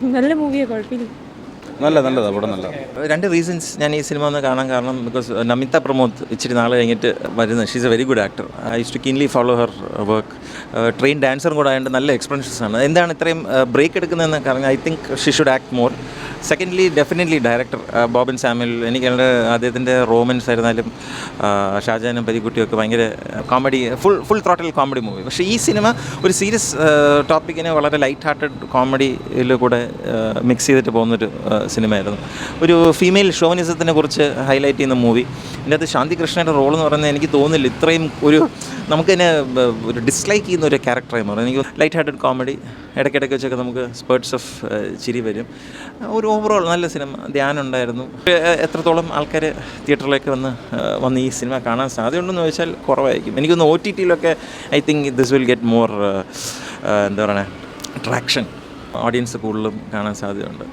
നല്ല മൂവിയാ കുഴപ്പമില്ല. നല്ല നല്ലതാണ് പടം നല്ല. രണ്ട് റീസൺസ് ഞാൻ ഈ സിനിമ ഒന്ന് കാണാൻ കാരണം ബിക്കോസ് നമിത പ്രമോദ് ഇച്ചിരി നാൾ കഴിഞ്ഞിട്ട് വരുന്ന. She's a very good actor I used to keenly follow her work trained ഡാൻസറും കൂടെ ആയതുകൊണ്ട് നല്ല എക്സ്പെൻഷൻസ് ആണ്. എന്താണ് ഇത്രയും ബ്രേക്ക് എടുക്കുന്നതെന്ന് കാരണം I think she should act more secondly definitely director Boban സാമിൽ എനിക്ക് എന്റെ അദ്ദേഹത്തിന്റെ റോമൻസ് ആയിരുന്നാലും ഷാജാനും പരിക്കുട്ടിയും ഒക്കെ ഭയങ്കര comedy full full throttle comedy movie പക്ഷേ ഈ സിനിമ ഒരു സീരിയസ് ടോപ്പിക്കിനെ വളരെ ലൈറ്റ് ഹാർട്ടഡ് കോമഡിയിൽ കൂടെ മിക്സ് ചെയ്തിട്ട് പോകുന്നൊരു സിനിമയായിരുന്നു. ഒരു ഫീമെയിൽ ഷോവനിസത്തിനെ കുറിച്ച് ഹൈലൈറ്റ് ചെയ്യുന്ന മൂവി ഇതിന്റെ അകത്ത് ശാന്തി കൃഷ്ണയുടെ റോൾ എന്ന് പറയുന്നത് എനിക്ക് തോന്നുന്നില്ല. ഇത്രയും ഒരു നമുക്ക് തന്നെ ഒരു ഡിസ്ലൈക്ക് ചെയ്യുന്ന ഒരു ക്യാരക്ടർ എന്ന് പറയുന്നത് എനിക്ക് ലൈറ്റ് ഹാർട്ടഡ് കോമഡി ഇടയ്ക്കിടയ്ക്ക് വെച്ചൊക്കെ നമുക്ക് സ്പേർട്സ് ഓഫ് ചിരി വരും. ഒരു ഓവറോൾ നല്ല സിനിമ ധ്യാനം ഉണ്ടായിരുന്നു. എത്രത്തോളം ആൾക്കാർ തിയേറ്ററിലേക്ക് വന്ന് വന്ന് ഈ സിനിമ കാണാൻ സാധ്യതയുണ്ടെന്ന് ചോദിച്ചാൽ കുറവായിരിക്കും. എനിക്കൊന്ന് O T ടിയിലൊക്കെ I think this will get more എന്താ പറയുക ട്രാക്ഷൻ ഓഡിയൻസ് കൂടുതലും കാണാൻ സാധ്യതയുണ്ട്.